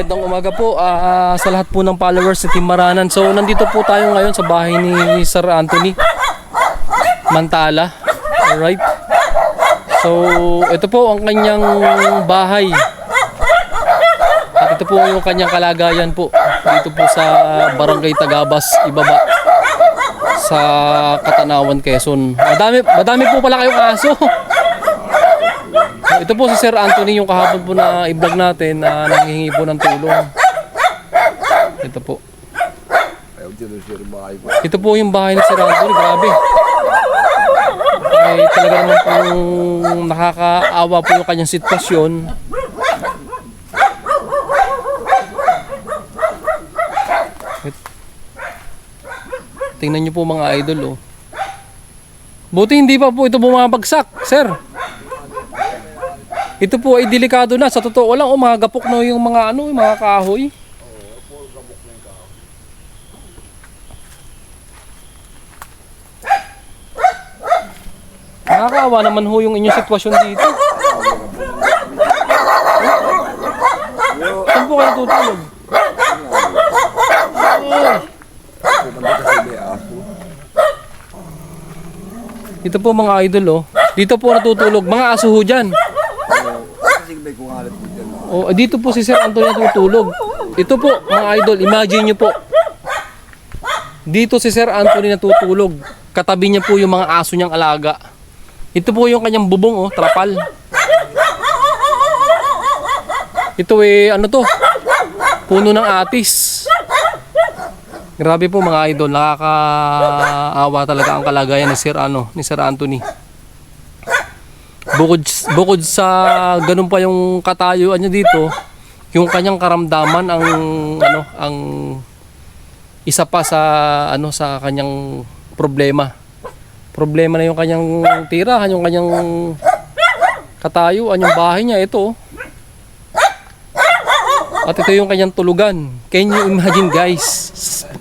magandang umaga po ah, sa lahat po ng followers sa Team Maranan. So nandito po tayo ngayon sa bahay ni Sir Anthony Mantala. Alright. So ito po ang kanyang bahay. At ito po yung kanyang kalagayan po. Dito po sa Barangay Tagabas, Ibaba. Sa Katanawan, Quezon. Madami, madami po pala kayong aso. Ito po si Sir Anthony yung kahapon po na i-vlog natin na nanghihingi po ng tulong. Ito po. Ito po yung bahay ni Sir Anthony. Grabe. Ay talaga naman pong nakakaawa po yung kanyang sitwasyon. It- Tingnan niyo po mga idol oh. Buti hindi pa po ito bumabagsak, sir. Ito po ay delikado na. Sa totoo lang, oh, mga gapok na yung mga ano, yung mga kahoy. Nakakaawa naman ho yung inyong sitwasyon dito. Saan po kayo tutulog? Dito po mga idol oh. Dito po natutulog. Mga aso ho dyan. Oh, dito po si Sir Antonio natutulog. Ito po mga idol, imagine nyo po. Dito si Sir Anthony natutulog. Katabi niya po yung mga aso niyang alaga. Ito po yung kanyang bubong oh, trapal. Ito eh, ano to? Puno ng atis. Grabe po mga idol, nakakaawa talaga ang kalagayan ni Sir ano, ni Sir Anthony. Bukod bukod sa ganun pa yung katayuan niya dito, yung kanyang karamdaman ang ano, ang isa pa sa ano sa kanyang problema. Problema na yung kanyang tirahan, yung kanyang katayuan, yung bahay niya ito. oh. At ito yung kanyang tulugan. Can you imagine guys?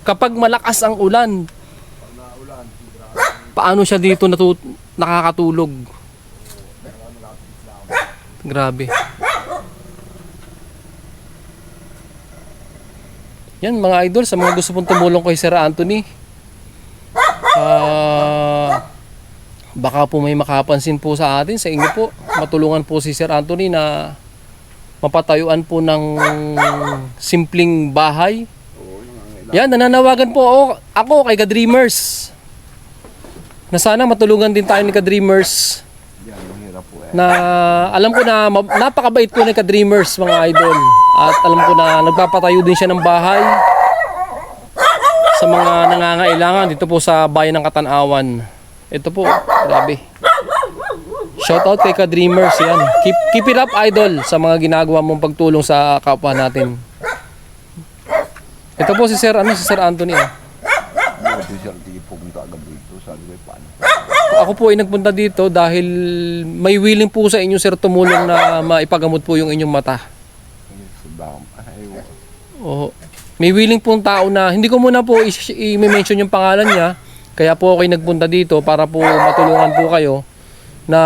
Kapag malakas ang ulan, paano siya dito natu- nakakatulog? Grabe. Yan mga idol, sa mga gusto pong tumulong kay Sir Anthony. Ah, baka po may makapansin po sa atin, sa inyo po. Matulungan po si Sir Anthony na mapatayuan po ng simpleng bahay. Yan, nananawagan po ako, ako kay Ka-Dreamers. Na sana matulungan din tayo ni Ka-Dreamers Yan, po eh. na alam ko na napakabait po ni Ka-Dreamers mga idol. At alam ko na nagpapatayo din siya ng bahay sa mga nangangailangan dito po sa bayan ng Katanawan. Ito po, grabe. Shout out kay Ka-Dreamers yan. Keep, keep it up idol sa mga ginagawa mong pagtulong sa kapwa natin. Ito po si Sir, ano, si Sir Anthony. ah. Buti sir, hindi pumunta agad dito. Sabi ko, paano? Ako po ay nagpunta dito dahil may willing po sa inyo sir tumulong na maipagamot po yung inyong mata. Oo. May willing pong tao na hindi ko muna po i-mention yung pangalan niya. Kaya po ako ay nagpunta dito para po matulungan po kayo na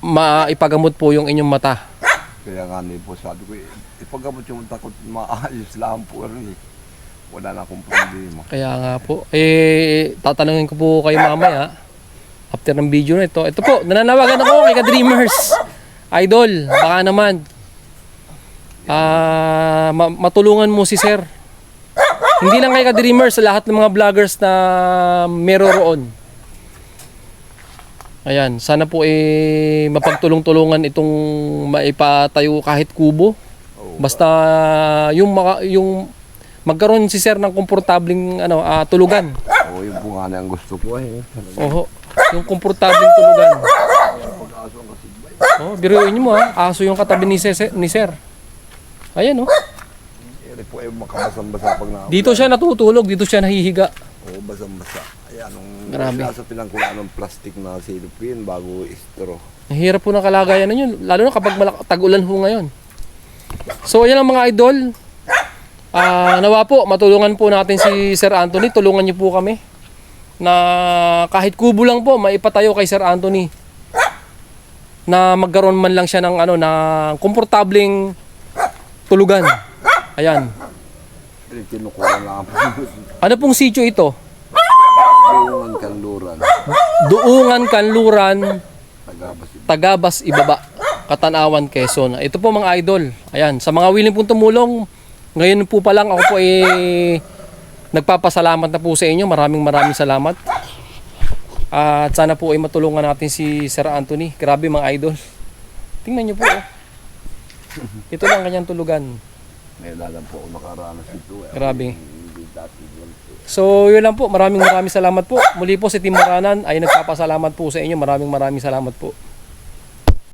maipagamot po yung inyong mata. kaya nga din po sabi ko, eh, ipagamot yung takot maayos lang po rin eh. Wala na akong problema. Kaya nga po, eh, tatanungin ko po kayo mamaya after ng video na ito. Ito po, nananawagan ako kay ka-Dreamers. Idol, baka naman. Ah, ma- matulungan mo si Sir. Hindi lang kay ka-Dreamers, sa lahat ng mga vloggers na meron roon. Ayan, sana po eh mapagtulong-tulungan itong maipatayo kahit kubo. Basta yung maka, yung magkaroon si sir ng komportabling ano ah, tulugan. Oo, yung po nga na ang gusto ko eh. Oho, yung komportabling tulugan. Oh, biruin niyo mo ha, aso yung katabi ni, Sese- ni sir. Ayan oh. Po eh, makabasang-basa pag na. Dito siya natutulog, dito siya nahihiga. Oo, basang-basa. Ayan, nung Grabe. nasa pinangkulaan ng plastic na silupin bago istro. Ang hirap po ng kalagayan ninyo, lalo na kapag malak- tag-ulan ho ngayon. So ayan ang mga idol. Ah, nawa po, matulungan po natin si Sir Anthony. Tulungan niyo po kami na kahit kubo lang po maipatayo kay Sir Anthony na magkaroon man lang siya ng ano na komportableng tulugan. Ayan. Kinukuha lang po. Ano pong sityo ito? Buungan kanluran. Duungan, Kanluran, Tagabas. Tagabas, Ibaba, Katanawan, Quezon. Ito po mga idol. Ayan, sa mga willing pong tumulong, ngayon po pa lang ako po eh nagpapasalamat na po sa inyo. Maraming maraming salamat. At sana po ay matulungan natin si Sir Anthony. Grabe mga idol. Tingnan niyo po. oh. Ito lang kanyang tulugan. May lalang po ako nakaranas ito. eh. Grabe. So, yun lang po. Maraming maraming salamat po. Muli po si Team Maranan ay nagpapasalamat po sa inyo. Maraming maraming salamat po.